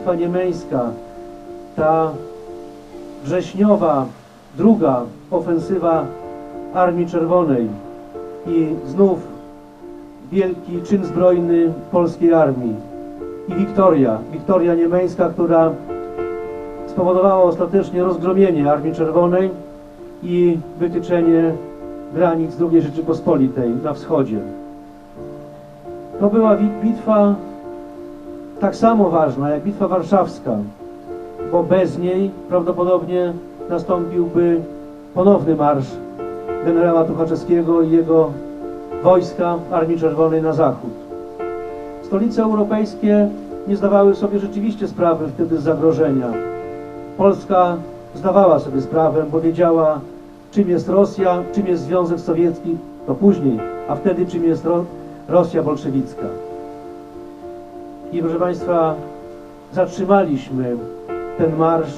to bitwa niemeńska, ta wrześniowa, druga ofensywa Armii Czerwonej i znów wielki czyn zbrojny polskiej armii i Wiktoria, Wiktoria niemeńska, która spowodowała ostatecznie rozgromienie Armii Czerwonej i wytyczenie granic II Rzeczypospolitej na wschodzie. To była bitwa tak samo ważna jak Bitwa Warszawska, bo bez niej prawdopodobnie nastąpiłby ponowny marsz generała Tuchaczewskiego i jego wojska Armii Czerwonej na zachód. Stolice europejskie nie zdawały sobie rzeczywiście sprawy wtedy z zagrożenia. Polska zdawała sobie sprawę, bo wiedziała, czym jest Rosja, czym jest Związek Sowiecki, to później, a wtedy czym jest Ro Rosja bolszewicka. I proszę Państwa, zatrzymaliśmy ten marsz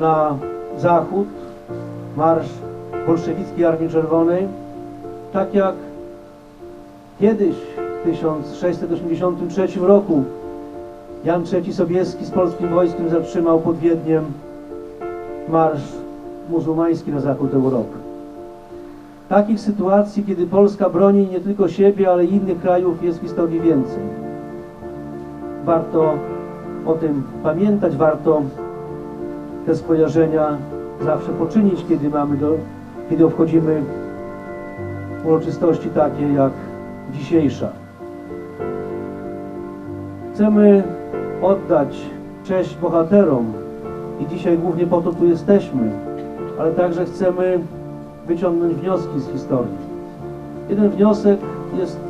na zachód, marsz bolszewickiej Armii Czerwonej, tak jak kiedyś w 1683 roku Jan III Sobieski z polskim wojskiem zatrzymał pod Wiedniem marsz muzułmański na zachód Europy. Takich sytuacji, kiedy Polska broni nie tylko siebie, ale i innych krajów jest w historii więcej. Warto o tym pamiętać, warto te skojarzenia zawsze poczynić, kiedy mamy do, kiedy obchodzimy uroczystości takie jak dzisiejsza. Chcemy oddać cześć bohaterom i dzisiaj głównie po to tu jesteśmy, ale także chcemy wyciągnąć wnioski z historii. Jeden wniosek jest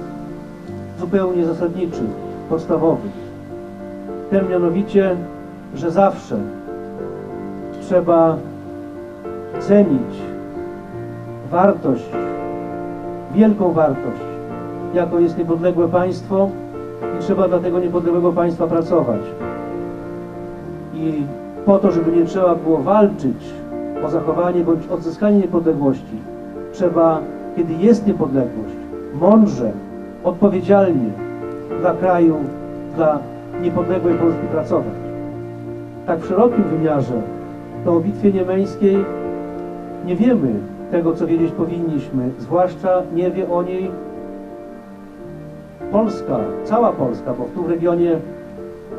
zupełnie zasadniczy, podstawowy. Ten mianowicie, że zawsze trzeba cenić wartość, wielką wartość, jaką jest niepodległe państwo i trzeba dla tego niepodległego państwa pracować. I po to, żeby nie trzeba było walczyć o zachowanie bądź odzyskanie niepodległości, trzeba, kiedy jest niepodległość, mądrze, odpowiedzialnie dla kraju, dla niepodległej Polski pracować. Tak w szerokim wymiarze, to o bitwie niemeńskiej nie wiemy tego, co wiedzieć powinniśmy, zwłaszcza nie wie o niej Polska, cała Polska, bo w tym regionie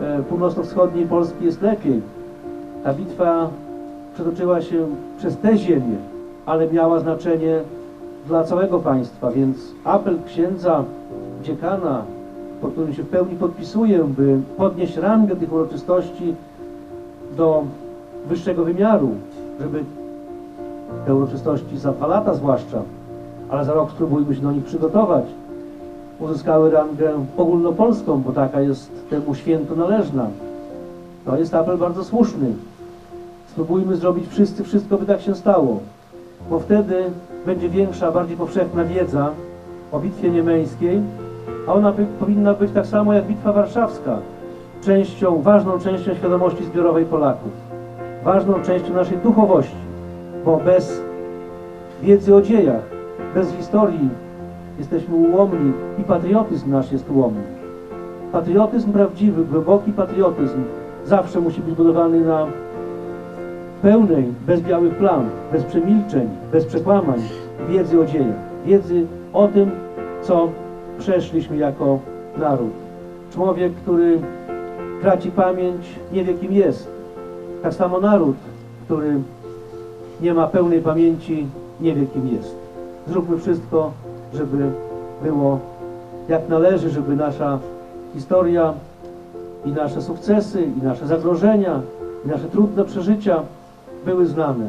e, północno-wschodniej Polski jest lepiej. Ta bitwa przetoczyła się przez te ziemię, ale miała znaczenie dla całego państwa, więc apel księdza dziekana, po którym się w pełni podpisuję, by podnieść rangę tych uroczystości do wyższego wymiaru, żeby te uroczystości za dwa lata zwłaszcza, ale za rok spróbujmy się do nich przygotować, uzyskały rangę ogólnopolską, bo taka jest temu świętu należna. To jest apel bardzo słuszny. Spróbujmy zrobić wszyscy wszystko, by tak się stało, bo wtedy będzie większa, bardziej powszechna wiedza o bitwie niemeńskiej, a ona by, powinna być tak samo jak bitwa warszawska, częścią, ważną częścią świadomości zbiorowej Polaków, ważną częścią naszej duchowości, bo bez wiedzy o dziejach, bez historii jesteśmy ułomni i patriotyzm nasz jest ułomny. Patriotyzm prawdziwy, głęboki patriotyzm zawsze musi być budowany na pełnej, bez białych plam, bez przemilczeń, bez przekłamań wiedzy o dziejach, wiedzy o tym, co przeszliśmy jako naród. Człowiek, który traci pamięć, nie wie kim jest. Tak samo naród, który nie ma pełnej pamięci, nie wie kim jest. Zróbmy wszystko, żeby było jak należy, żeby nasza historia i nasze sukcesy, i nasze zagrożenia, i nasze trudne przeżycia były znane.